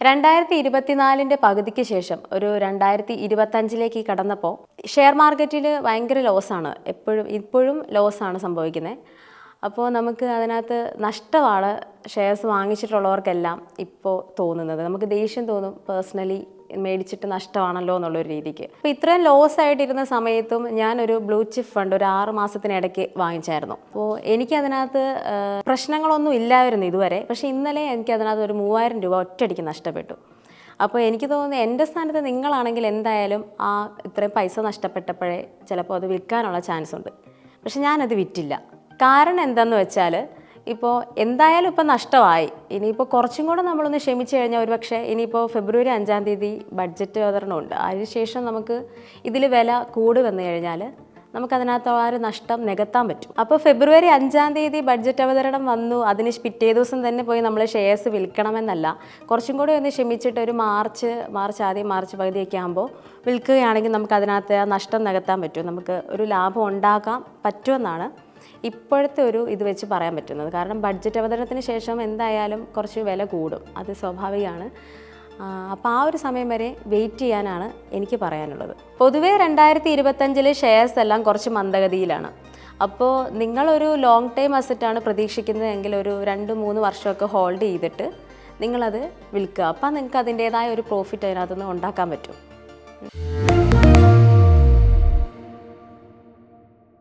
രണ്ടായിരത്തി ഇരുപത്തിനാലിന്റെ പകുതിക്ക് ശേഷം ഒരു രണ്ടായിരത്തി ഇരുപത്തഞ്ചിലേക്ക് കടന്നപ്പോൾ ഷെയർ മാർക്കറ്റിൽ ഭയങ്കര ലോസാണ് എപ്പോഴും ഇപ്പോഴും ലോസാണ് സംഭവിക്കുന്നത് അപ്പോൾ നമുക്ക് അതിനകത്ത് നഷ്ടമാണ് ഷെയർസ് വാങ്ങിച്ചിട്ടുള്ളവർക്കെല്ലാം ഇപ്പോൾ തോന്നുന്നത്. നമുക്ക് ദേഷ്യം തോന്നും പേഴ്സണലി മേടിച്ചിട്ട് നഷ്ടമാണല്ലോ എന്നുള്ളൊരു രീതിക്ക്. അപ്പോൾ ഇത്രയും ലോസ് ആയിട്ടിരുന്ന സമയത്തും ഞാനൊരു ബ്ലൂ ചിപ്പ് ഫണ്ട് ഒരു ആറ് മാസത്തിനിടയ്ക്ക് വാങ്ങിച്ചായിരുന്നു. അപ്പോൾ എനിക്കതിനകത്ത് പ്രശ്നങ്ങളൊന്നും ഇല്ലായിരുന്നു ഇതുവരെ. പക്ഷേ ഇന്നലെ എനിക്ക് അതിനകത്ത് ഒരു മൂവായിരം രൂപ ഒറ്റയടിക്ക് നഷ്ടപ്പെട്ടു. അപ്പോൾ എനിക്ക് തോന്നുന്നത് എന്റെ സ്ഥാനത്ത് നിങ്ങളാണെങ്കിൽ എന്തായാലും ആ ഇത്രയും പൈസ നഷ്ടപ്പെട്ടപ്പോഴേ ചിലപ്പോൾ അത് വിൽക്കാനുള്ള ചാൻസ് ഉണ്ട്. പക്ഷെ ഞാനത് വിറ്റില്ല. കാരണം എന്താന്ന് വെച്ചാൽ ഇപ്പോൾ എന്തായാലും ഇപ്പോൾ നഷ്ടമായി. ഇനിയിപ്പോൾ കുറച്ചും കൂടെ നമ്മളൊന്ന് ക്ഷമിച്ചു കഴിഞ്ഞാൽ ഒരു പക്ഷേ ഇനിയിപ്പോൾ ഫെബ്രുവരി അഞ്ചാം തീയതി ബഡ്ജറ്റ് അവതരണമുണ്ട്. അതിനുശേഷം നമുക്ക് ഇതിൽ വില കൂടി വന്നു കഴിഞ്ഞാൽ നമുക്കതിനകത്ത് ആ ഒരു നഷ്ടം നികത്താൻ പറ്റും. അപ്പോൾ ഫെബ്രുവരി അഞ്ചാം തീയതി ബഡ്ജറ്റ് അവതരണം വന്നു. അതിന് പിറ്റേ ദിവസം തന്നെ പോയി നമ്മൾ ഷെയർസ് വിൽക്കണമെന്നല്ല. കുറച്ചും കൂടി ഒന്ന് ക്ഷമിച്ചിട്ട് ഒരു മാർച്ച് മാർച്ച് ആദ്യം മാർച്ച് പകുതിയൊക്കെ ആകുമ്പോൾ വിൽക്കുകയാണെങ്കിൽ നമുക്ക് അതിനകത്ത് ആ നഷ്ടം നികത്താൻ പറ്റും. നമുക്ക് ഒരു ലാഭം ഉണ്ടാക്കാൻ പറ്റുമെന്നാണ് ഇപ്പോഴത്തെ ഒരു ഇത് വെച്ച് പറയാൻ പറ്റുന്നത്. കാരണം ബഡ്ജറ്റ് അവതരണത്തിന് ശേഷം എന്തായാലും കുറച്ച് വില കൂടും. അത് സ്വാഭാവികമാണ്. അപ്പോൾ ആ ഒരു സമയം വരെ വെയിറ്റ് ചെയ്യാനാണ് എനിക്ക് പറയാനുള്ളത്. പൊതുവേ രണ്ടായിരത്തി ഇരുപത്തഞ്ചിലെ ഷെയർസ് എല്ലാം കുറച്ച് മന്ദഗതിയിലാണ്. അപ്പോൾ നിങ്ങളൊരു ലോങ് ടൈം അസറ്റാണ് പ്രതീക്ഷിക്കുന്നതെങ്കിൽ ഒരു രണ്ട് മൂന്ന് വർഷമൊക്കെ ഹോൾഡ് ചെയ്തിട്ട് നിങ്ങളത് വിൽക്കുക. അപ്പോൾ നിങ്ങൾക്ക് അതിന്റേതായ ഒരു പ്രോഫിറ്റ് അതിനകത്തുനിന്ന് ഉണ്ടാക്കാൻ പറ്റും.